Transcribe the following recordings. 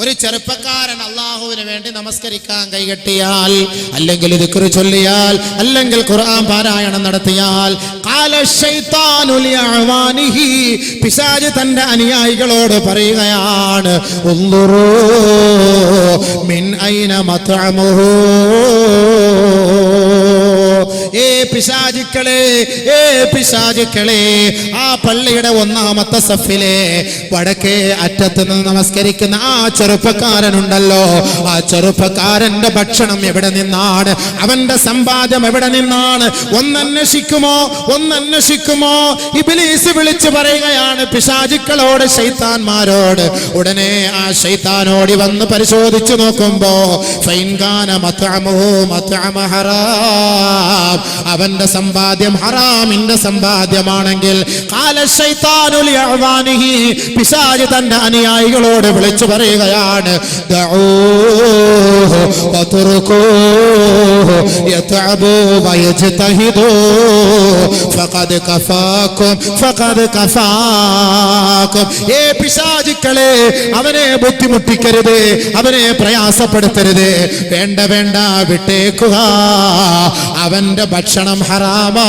ഒരു ചെറുപ്പക്കാരൻ അള്ളാഹുവിന് വേണ്ടി നമസ്കരിക്കാൻ കൈകെട്ടിയാൽ അല്ലെങ്കിൽ ദിക്റ് ചൊല്ലിയാൽ അല്ലെങ്കിൽ ഖുർആൻ പാരായണം നടത്തിയാൽ പിശാച് തന്റെ അനുയായികളോട് പറയുകയാണ് മിൻ ഐന മത്അമുഹു? ഏ പിശാചുക്കളെ ഏ പിശാചുക്കളെ ആ പള്ളിയുടെ ഒന്നാമത്തെ സഫിലെ വടക്കേ അറ്റത്ത് നിന്ന് നമസ്കരിക്കുന്ന ആ ചെറുപ്പക്കാരനുണ്ടല്ലോ. ആ ചെറുപ്പക്കാരന്റെ ഭക്ഷണം എവിടെ നിന്നാണ്? അവന്റെ സമ്പാദ്യം എവിടെ നിന്നാണ്? ഒന്നന്വേഷിക്കുമോ? ഒന്നന്വേഷിക്കുമോ? ഇബിലീസ് വിളിച്ചു പറയുകയാണ് പിശാചുക്കളോട് ശൈത്താന്മാരോട്. ഉടനെ ആ ശൈത്താനോടി വന്ന് പരിശോധിച്ചു നോക്കുമ്പോ ഫൈൻകാന മത്താമോ മത്അമ ഹറാം. അവന്റെ സമ്പാദ്യം ഹറാമിന്റെ സമ്പാദ്യമാണെങ്കിൽ പിശാജ് തന്റെ അനുയായികളോട് വിളിച്ചു പറയുകയാണ് പിശാചുക്കളെ അവനെ ബുദ്ധിമുട്ടിക്കരുത് അവനെ പ്രയാസപ്പെടുത്തരുത് വേണ്ട വേണ്ട വിട്ടേക്കുക. അവന്റെ ഭക്ഷണം ഹറാമാ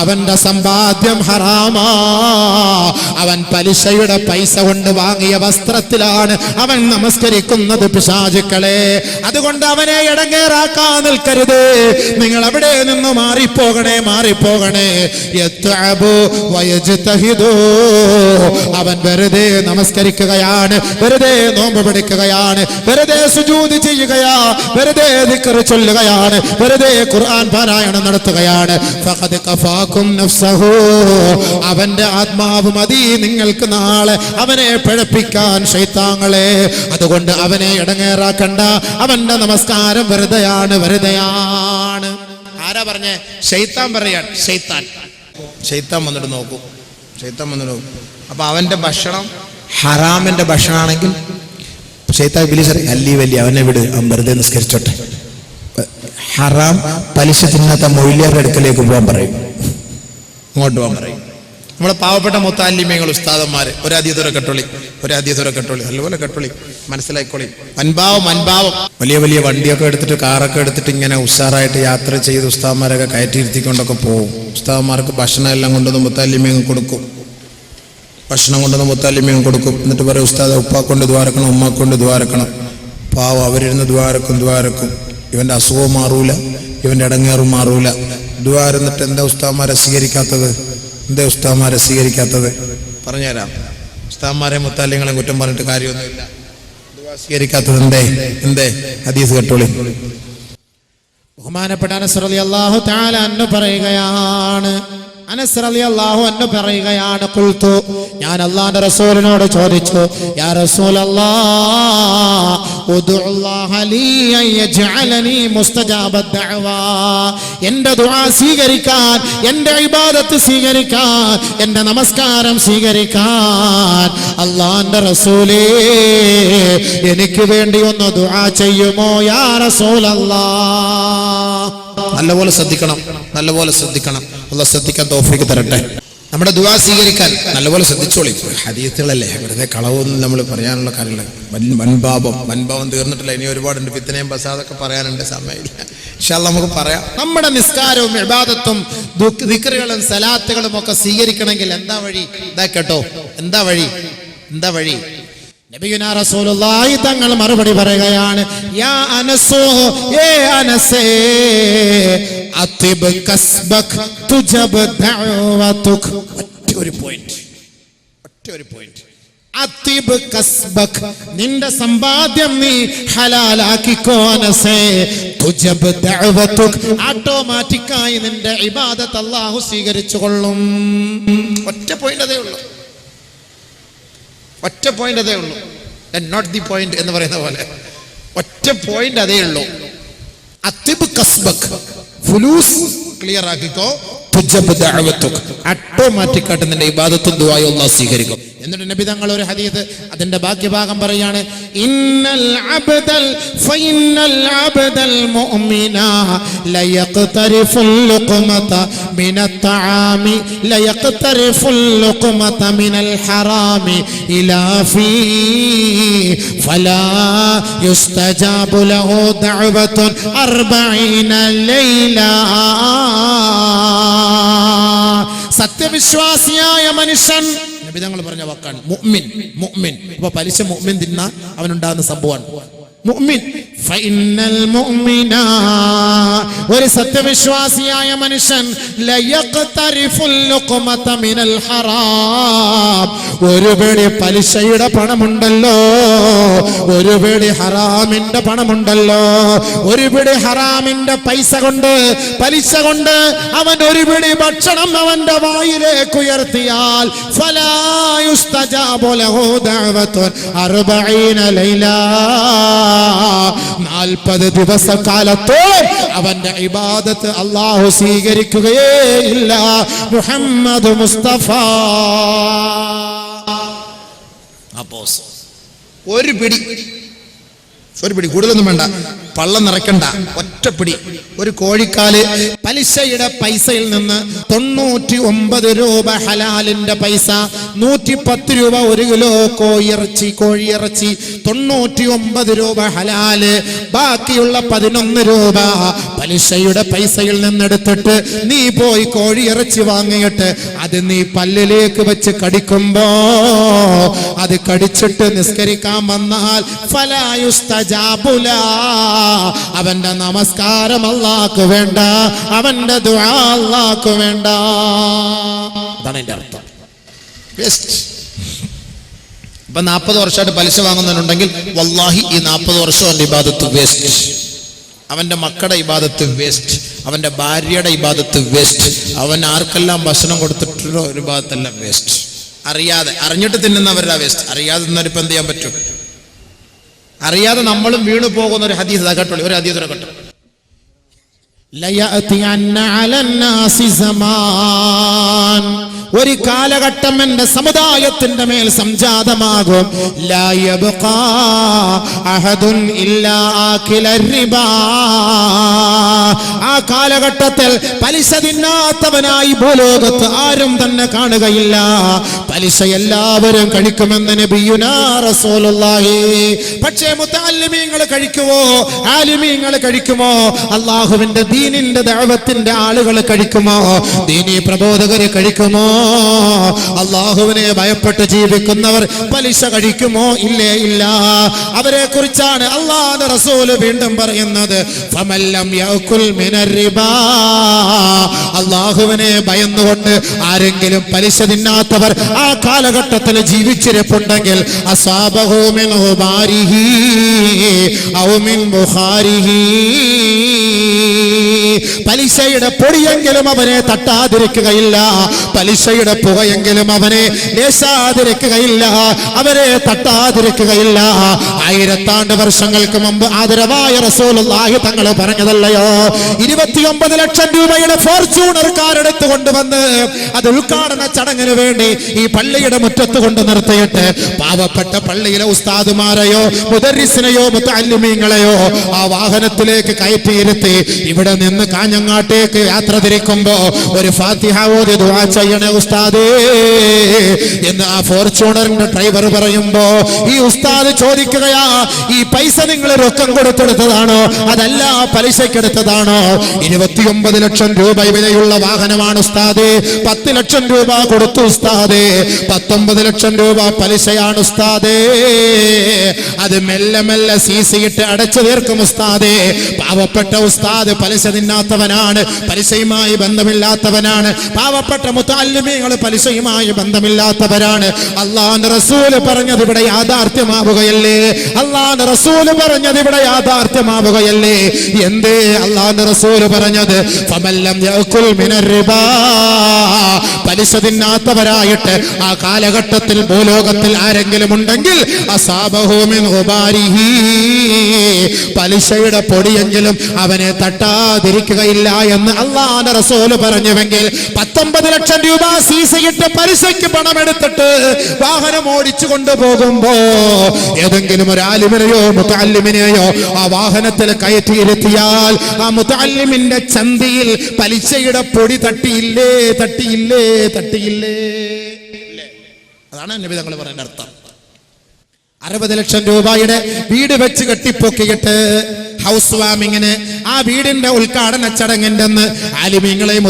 അവന്റെ സമ്പാദ്യം ഹറാമാ. അവൻ പലിശയുടെ പൈസ കൊണ്ട് വാങ്ങിയ വസ്ത്രത്തിലാണ് അവൻ നമസ്കരിക്കുന്നത് പിശാചുക്കളെ. അതുകൊണ്ട് അവനെ ഇടങ്ങേറാക്കാൻ നിൽക്കരുത്. നിങ്ങൾ അവിടെ നിന്ന് മാറിപ്പോകണേ മാറിപ്പോകണേ. അവൻ വെറുതെ നമസ്കരിക്കുകയാണ് വെറുതെ നോമ്പ് പിടിക്കുകയാണ് വെറുതെ സുജൂതി ചെയ്യുകയാ വെറുതെ ചൊല്ലുകയാണ് വെറുതെ ഖുർആൻ പാരായണം നടത്തുകയാണ്. അവന്റെ ആത്മാവ് മതി നിങ്ങൾക്ക് നാളെ അവനെ പിഴപ്പിക്കാൻ ശൈത്താങ്ങളെ. അതുകൊണ്ട് അവനെ ഇടങ്ങേറാക്കണ്ട. അവന്റെ നമസ്കാരം വെറുതെയാണ് വെറുതെയാണ്. ആരാ പറഞ്ഞേ? ശൈത്താൻ പറയാൻ ശൈത്താൻ. ശൈത്താൻ വന്നിട്ട് നോക്കും. ശൈത്താൻ വന്നിട്ട് നോക്കും. അപ്പൊ അവന്റെ ഭക്ഷണം ഹറാമിന്റെ ഭക്ഷണമാണെങ്കിൽ ശൈത്താൻ വലിയ അല്ലി വലിയ അവനെ വിട് അവൻ വെറുതെ നിസ്കരിച്ചോട്ടെ. ഹറാം പലിശ തിന്നാത്ത മൊഴിലിയുടെ അടുക്കലേക്ക് പോകാൻ പറയും. ഇങ്ങോട്ട് പോകാൻ പറയും. നമ്മളെ പാവപ്പെട്ട മുത്താലിമ്യങ്ങൾ ഉസ്താദന്മാര് ഒരധീതുര കെട്ടൊളി ഒരധീതുര കെട്ടൊളി നല്ലപോലെ കെട്ടൊളി മനസ്സിലായിക്കോളി. അൻഭാവം അൻഭാവം വലിയ വലിയ വണ്ടിയൊക്കെ എടുത്തിട്ട് കാറൊക്കെ എടുത്തിട്ട് ഇങ്ങനെ ഉഷാറായിട്ട് യാത്ര ചെയ്ത് ഉസ്താദന്മാരൊക്കെ കയറ്റിയിരുത്തിക്കൊണ്ടൊക്കെ പോകും. ഉസ്താദന്മാർക്ക് ഭക്ഷണം എല്ലാം കൊണ്ടുവന്ന് മുത്താലിമ്യങ്ങൾ കൊടുക്കും. ഭക്ഷണം കൊണ്ടുവന്ന് മുത്താലിമ്യം കൊടുക്കും. എന്നിട്ട് പറയും ഉസ്താദ് ഉപ്പാക്കൊണ്ട് ദ്വാരക്കണം ഉമ്മാക്കൊണ്ട് ദ്വാരക്കണം. പാവം അവരിരുന്ന് ദ്വാരക്കും ദ്വാരക്കും. ഇവന്റെ അസുഖവും മാറൂല ഇവന്റെ ഇടങ്ങേറും മാറൂല. ദ്വാരന്നിട്ട് എന്താ ഉസ്താമാരെ സ്വീകരിക്കാത്തത്? എന്താ ഉസ്താമാരെ സ്വീകരിക്കാത്തത്? പറഞ്ഞുതരാം. ഉസ്താമാരെ മുത്താലിങ്ങളെ കുറ്റം പറഞ്ഞിട്ട് കാര്യമൊന്നുമില്ല. സ്വീകരിക്കാത്തത് എന്തേ? എന്തേ? ഹദീസ് കേട്ടോളി. ബഹുമാനപ്പെട്ട അനസ് അള്ളാഹു തആല അന്ന് പറയുകയാണ് അനസ് റളിയല്ലാഹു അന്ന് പറയുകയാണ് കുൽത്തു ഞാൻ അല്ലാഹുവിന്റെ റസൂലിനോട് ചോദിച്ചു യാ റസൂൽ എന്റെ ദുആ സ്വീകരിക്കാൻ എന്റെ ഇബാദത്ത് സ്വീകരിക്കാൻ എന്റെ നമസ്കാരം സ്വീകരിക്കാൻ അള്ളാന്റെ റസൂലേ എനിക്ക് വേണ്ടി ഒന്ന് ദുആ ചെയ്യുമോ യാ റസൂലല്ലാഹ്? നല്ലപോലെ ശ്രദ്ധിക്കണം നല്ലപോലെ ശ്രദ്ധിക്കണം. അല്ല ശ്രദ്ധിക്കാൻ തോഫിക്ക് തരട്ടെ. നമ്മുടെ ദുവാ സ്വീകരിക്കാൻ നല്ലപോലെ ശ്രദ്ധിച്ചോളി. ഹരിയത്തുകളല്ലേ വെറുതെ കളവൊന്നും നമ്മൾ പറയാനുള്ള കാര്യമില്ല. വൻ വൻഭാവം വൻഭാവം തീർന്നിട്ടില്ല. ഇനി ഒരുപാടുണ്ട് പിത്തനെയും ബസാദൊക്കെ പറയാനുണ്ട്. സമയമില്ല. പക്ഷെ നമുക്ക് പറയാം. നമ്മുടെ നിസ്കാരവും ഇബാദത്തും വിക്രികളും സലാത്തുകളും ഒക്കെ സ്വീകരിക്കണമെങ്കിൽ എന്താ വഴി? ഇതാ കേട്ടോ. എന്താ വഴി? എന്താ വഴി? റസൂലുള്ളാഹി തങ്ങൾ മറുപടി പറയുകയാണ് യാ അനസോ അതിബ് കസ്ബക് തുജബ് ദഅവതുക്. ഒരു പോയിന്റ് ഒരു പോയിന്റ് അതിബ് കസ്ബക് നിന്റെ സമ്പാദ്യം നീ ഹലാലാക്കിക്കോ അനസേ തുജബ് ദഅവതുക്. ഓട്ടോമാറ്റിക്കായി നിന്റെ ഇബാദത്ത് അല്ലാഹു സ്വീകരിച്ചു കൊള്ളും. ഒറ്റ പോയിന്റ് അതേ ഉള്ളൂ. ഒറ്റ പോയിന്റ് അതേ ഉള്ളൂ. നോട്ട് ദി പോയിന്റ് എന്ന് പറയുന്ന പോലെ. ഒറ്റ പോയിന്റ് അതേ ഉള്ളൂ. അതിബ് കസ്ബക്. ഫുലൂസ് ക്ലിയർ ആക്കിക്കോ. ഓട്ടോമാറ്റിക് ആയിട്ട് നിന്റെ ഇബാദത്തും ദുആയും അല്ലാഹ് സ്വീകരിക്കും. എന്നിട്ട് നബി തങ്ങൾ ഒരു ഹദീസ് അതിന്റെ ബാക്കി ഭാഗം പറയാണ് ഇന്നൽ അബ്ദൽ ഫൈനൽ അബ്ദൽ മുഅ്മിന ലയഖ്തരിഫുൽ ലുഖ്മത മിനത് തആമി ലയഖ്തരിഫുൽ ലുഖ്മത മിനൽ ഹറാമി ഇലാ ഫലാ യുസ്തജാബു ലഹു ദഅവത്തുൻ അർബഈന ലൈല. സത്യവിശ്വാസിയായ മനുഷ്യൻ നബി തങ്ങൾ പറഞ്ഞ വാക്കാണ്. മുഅ്മിൻ മുഅ്മിൻ. അപ്പൊ പലിശ മുഅ്മിൻ തിന്ന അവനുണ്ടാകുന്ന സംഭവമാണ്. മുഅ്മിൻ. ഫഇന്നൽ മുഅ്മിന. ഒരു സത്യവിശ്വാസിയായ മനുഷ്യൻ ലയഖ്തരിഫുൽ ലുഖ്മത മിനൽ ഹറാം. ഒരു പിടി പലിശയുടെ പണമുണ്ടല്ലോ. ഒരു പിടി ഹറാമിന്റെ പണമുണ്ടല്ലോ. ഒരു പിടി ഹറാമിന്റെ പൈസ കൊണ്ട് പലിശ കൊണ്ട് അവൻ ഒരു പിടി ഭക്ഷണം അവന്റെ വായിലേക്ക് ഉയർത്തിയാൽ ഫലാ യുസ്തജാബു ലഹു ദഅവത്തുൻ അർബഈന ലൈലാ. നാൽപ്പത് ദിവസക്കാലത്തോളം അവന്റെ ഇബാദത്ത് അള്ളാഹു സ്വീകരിക്കുകയേ ഇല്ല. മുഹമ്മദ് മുസ്തഫ. ഒരു പിടി. ഒരു പിടി കൂടുതലൊന്നും വേണ്ട. പള്ളം നിറയ്ക്കണ്ട. ഒറ്റപ്പിടി. പിടി ഒരു കോഴിക്കാൽ പലിശയുടെ പൈസയിൽ നിന്ന് തൊണ്ണൂറ്റി ഒമ്പത് രൂപ ഹലാലിന്റെ പൈസ നൂറ്റി പത്ത് രൂപ ഒരു കിലോ കോയിറച്ചി കോഴിയിറച്ചി തൊണ്ണൂറ്റി ഒമ്പത് രൂപ ഹലാൽ ബാക്കിയുള്ള പതിനൊന്ന് രൂപ പലിശയുടെ പൈസയിൽ നിന്നെടുത്തിട്ട് നീ പോയി കോഴിയിറച്ചി വാങ്ങിയിട്ട് അത് നീ പല്ലിലേക്ക് വെച്ച് കടിക്കുമ്പോ അത് കടിച്ചിട്ട് നിസ്കരിക്കാൻ വന്നാൽ ഫലായുസ്തജാബുല അവന്റെ നമസ്കാരം അള്ളാക്ക് വേണ്ട അവന്റെ ദുആ അള്ളാക്ക് വേണ്ട. അതാണ് എന്റെ അർത്ഥം. ഇപ്പൊ നാൽപ്പത് വർഷമായിട്ട് പലിശ വാങ്ങുന്നുണ്ടെങ്കിൽ വല്ലാഹി ഈ നാൽപ്പത് വർഷം അവന്റെ ഇബാദത്ത് വേസ്റ്റ് അവന്റെ മക്കളുടെ ഇബാദത്ത് വേസ്റ്റ് അവന്റെ ഭാര്യയുടെ ഇബാദത്ത് വേസ്റ്റ് അവൻ ആർക്കെല്ലാം ഭക്ഷണം കൊടുത്തിട്ടുള്ള ഒരു ഭാഗത്തെല്ലാം വേസ്റ്റ് അറിയാതെ അറിഞ്ഞിട്ട് തിന്നുന്നവരുടെ വേസ്റ്റ് അറിയാതെ തിന്നവരിപ്പം എന്ത് ചെയ്യാൻ പറ്റും? അറിയാതെ നമ്മളും വീണു പോകുന്ന ഒരു ഹദീസ് ഇതാ കേട്ടോളൂ ഒരു ഹദീസ് കേട്ടോ. ലയഅതിയന്ന അലന്നാസി സമാൻ. ഒരു കാലഘട്ടം എന്റെ സമുദായത്തിന്റെ മേൽ സംജാതമാകും. ആ കാലഘട്ടത്തിൽ പലിശ തിന്നാത്തവനായി ഭൂലോകത്ത് ആരും തന്നെ കാണുകയില്ല. പലിശ എല്ലാവരും കഴിക്കുമെന്ന് നബിയുനാ റസൂലുള്ളാഹി. പക്ഷേ മുത്താലിമീങ്ങൾ കഴിക്കുമോ ആലിമീങ്ങൾ കഴിക്കുമോ? അള്ളാഹുവിന്റെ ദീനിന്റെ ദൈവത്തിന്റെ ആളുകൾ കഴിക്കുമോ? ദീനി പ്രബോധകര് കഴിക്കുമോ? അള്ളാഹുവിനെ ഭയപ്പെട്ട് ജീവിക്കുന്നവർ പലിശ കഴിക്കുമോ? ഇല്ലേ ഇല്ല. അവരെ കുറിച്ചാണ് അള്ളാഹ് റസൂൽ വീണ്ടും പറയുന്നത്. അള്ളാഹുവിനെ ഭയന്നുകൊണ്ട് ആരെങ്കിലും പലിശ തിന്നാത്തവർ ആ കാലഘട്ടത്തിൽ ജീവിച്ചിരിപ്പുണ്ടെങ്കിൽ അസാബഹു പലിശയുടെ പൊടിയെങ്കിലും അവനെ തട്ടാതിരിക്കുകയില്ല. പലിശയുടെ പുകയെങ്കിലും അവനെ ലേശാതിരിക്കുകയില്ല. അവരെ തട്ടാതിരിക്കുകയില്ല. ആയിരത്താണ്ട് വർഷങ്ങൾക്ക് മുമ്പ് ആദരവായ റസൂലുള്ളാഹി തങ്ങൾ പറഞ്ഞതല്ലയോ? ഇരുപത്തിയൊമ്പത് ലക്ഷം രൂപയുടെ ഫോർച്യൂണർ കാർ എടുത്തു കൊണ്ടുവന്ന് അത് ഉദ്ഘാടന ചടങ്ങിന് വേണ്ടി ഈ പള്ളിയുടെ മുറ്റത്ത് കൊണ്ട് നിർത്തിയിട്ട് പാവപ്പെട്ട പള്ളിയിലെ ഉസ്താദുമാരെയോ മുദരിസിനെയോ മുത്തല്ലുമീങ്ങളെയോ ആ വാഹനത്തിലേക്ക് കയറ്റിയിരുത്തി ഇവിടെ നിന്ന് കാഞ്ഞങ്ങാട്ടേക്ക് യാത്ര തിരിക്കുമ്പോ ഒരു ഫാത്തിഹ ഓതി ചെയ്യണേ ഉസ്താദേ എന്ന് ആ ഫോർച്യൂണറിന്റെ ഡ്രൈവർ പറയുമ്പോ ഈ ഉസ്താദ് ചോദിക്കുകയാ ഈ പൈസ നിങ്ങൾ രൊക്കം കൊടുത്തെടുത്തതാണോ? അതല്ല പലിശക്കെടുത്തതാണോ ഇരുപത്തിയൊമ്പത് ലക്ഷം രൂപ വിലയുള്ള വാഹനമാണ് ഉസ്താദേ. പത്ത് ലക്ഷം രൂപ കൊടുത്തു ഉസ്താദേ. പത്തൊമ്പത് ലക്ഷം രൂപ പലിശയാണ് ഉസ്താദേ. അത് മെല്ലെ മെല്ലെ സി സി ഇട്ട് അടച്ചു തീർക്കും ഉസ്താദേ. പാവപ്പെട്ട ഉസ്താദ് പലിശ തിന്നാത്തവനാണ് പലിശയുമായി ബന്ധമില്ലാത്തവനാണ്. പാവപ്പെട്ട മുത്താലിമീങ്ങൾ പലിശയുമായി ബന്ധമില്ലാത്തവരാണ്. അള്ളാന്റെ റസൂൽ പറഞ്ഞത് ഇവിടെ യാഥാർത്ഥ്യമാവുകയല്ലേ? അള്ളാന്റെ റസൂൽ പറഞ്ഞത് ഇവിടെ യാഥാർത്ഥ്യമാവുകയല്ലേ? എന്തേ അള്ളാന്റെ റസൂൽ പറഞ്ഞത്? പലിശ തിന്നാത്തവരായിട്ട് ആ കാലഘട്ടത്തിൽ ഭൂലോകത്തിൽ ആരെങ്കിലും ഉണ്ടെങ്കിൽ പലിശയുടെ പൊടിയെങ്കിലും അവനെ തട്ടാതിരിക്കുകയില്ല എന്ന് അള്ളാന്റെ റസൂൽ പറഞ്ഞുവെങ്കിൽ പത്തൊമ്പത് ലക്ഷം രൂപ സീസയിട്ട് പലിശയ്ക്ക് പണമെടുത്തിട്ട് വാഹനം ഓടിച്ചു കൊണ്ടുപോകുമ്പോ ഏതെങ്കിലും ഒരു ആലിമിനെയോ മുത്താലിമിനെയോ ആ വാഹനത്തിൽ കയറ്റിയിരുത്തിയാൽ ആ മുത്താലിമിന്റെ ചന്തിയിൽ പലിശയുടെ പൊടി തട്ടിയില്ലേ തട്ടിയില്ലേ തട്ടിയില്ലേ? അതാണ് നബി തങ്ങൾ പറയുന്ന അർത്ഥം അറുപത് ലക്ഷം രൂപയുടെ വീട് വെച്ച് കെട്ടിപ്പൊക്കിയിട്ട് ഹൗസ് വാമിങ്ങിന് ആ വീടിന്റെ ഉദ്ഘാടന ചടങ്ങിന്റെ അന്ന് ആലിമീങ്ങളെയും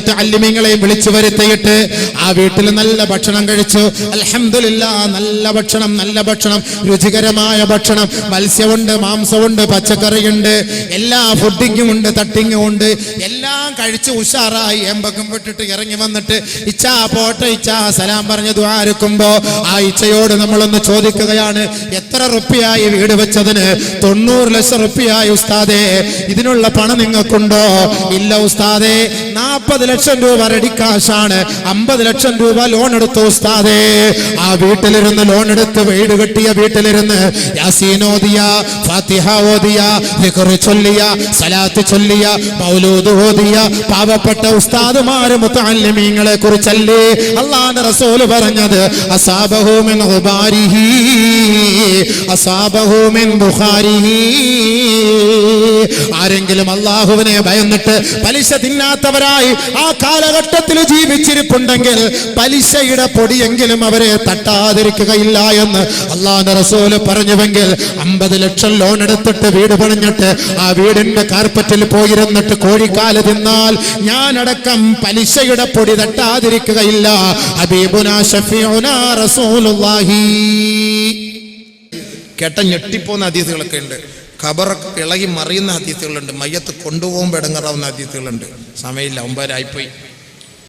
വിളിച്ചു വരുത്തിയിട്ട് ആ വീട്ടിൽ നല്ല ഭക്ഷണം കഴിച്ചു. അലഹമില്ല നല്ല ഭക്ഷണം നല്ല ഭക്ഷണം രുചികരമായ ഭക്ഷണം. മത്സ്യമുണ്ട് മാംസമുണ്ട് പച്ചക്കറിയുണ്ട് എല്ലാ ഫുഡിങ്ങും ഉണ്ട് തട്ടിങ്ങും ഉണ്ട്. എല്ലാം കഴിച്ച് ഉഷാറായി എമ്പക്കം വിട്ടിട്ട് ഇറങ്ങി വന്നിട്ട് ഇച്ചാ പോട്ടെ ഇച്ചാ സലാം പറഞ്ഞ് ദ്വാരക്കുമ്പോ ആ ഇച്ചയോട് നമ്മളൊന്ന് ചോദിക്കുകയാണ് എത്ര റുപ്യായി വീട് വെച്ചതിന്? തൊണ്ണൂറ് ലക്ഷം റുപ്യായി ഉസ്താദേ ഇതിനുള്ള പണം നിങ്ങൾക്കുണ്ടോ? ഇല്ല ഉസ്താദേ നാൽപ്പത് ലക്ഷം രൂപ റെഡി കാശാണ് അമ്പത് ലക്ഷം രൂപ ലോൺ എടുത്തു ഉസ്താദേ? ആ വീട്ടിലിരുന്ന് ലോൺ എടുത്ത് വീട് കെട്ടിയ വീട്ടിലിരുന്ന് യാസീനോദിയ ഫാത്തിഹ ഓദിയ ചൊല്ലിയ സലാത്ത് ചൊല്ലിയ മൗലൂദ് ഓദിയ പാവപ്പെട്ട ഉസ്താദുമാര് മുത്തല്ലിമീങ്ങളെ കുറിച്ചല്ലേ അള്ളാന്റെ റസൂൽ പറഞ്ഞത്? അസാബഹൂമിൻ ഗുബാരിഹി അസാബഹു മിൻ ബുഖാരിഹി. ആരെങ്കിലും അള്ളാഹുവിനെ ഭയന്നിട്ട് പലിശ തിന്നാത്തവരായി ആ കാലഘട്ടത്തിൽ ജീവിച്ചിരിപ്പുണ്ടെങ്കിൽ പലിശയുടെ പൊടിയെങ്കിലും അവരെ തട്ടാതിരിക്കുകയില്ല എന്ന് അള്ളാന്റെ റസൂൽ പറഞ്ഞുവെങ്കിൽ അമ്പത് ലക്ഷം ലോൺ എടുത്തിട്ട് വീട് പണിഞ്ഞിട്ട് ആ വീടിന്റെ കാർപ്പറ്റിൽ പോയിരുന്നിട്ട് കോഴിക്കാൽ തിന്നാൽ ഞാനടക്കം പലിശയുടെ പൊടി തട്ടാതിരിക്കുകയില്ല. റസൂലുള്ളാഹി. കേട്ട ഞെട്ടിപ്പോന്ന അതീതികളൊക്കെ ഉണ്ട്. ഖബറൊക്കെ ഇളകി മറിയുന്ന ഹദീസുകളുണ്ട്. മയ്യത്ത് കൊണ്ടുപോകുമ്പോൾ ഇടങ്ങറാവുന്ന ഹദീസുകളുണ്ട്. സമയമില്ല. ഒമ്പതരായിപ്പോയി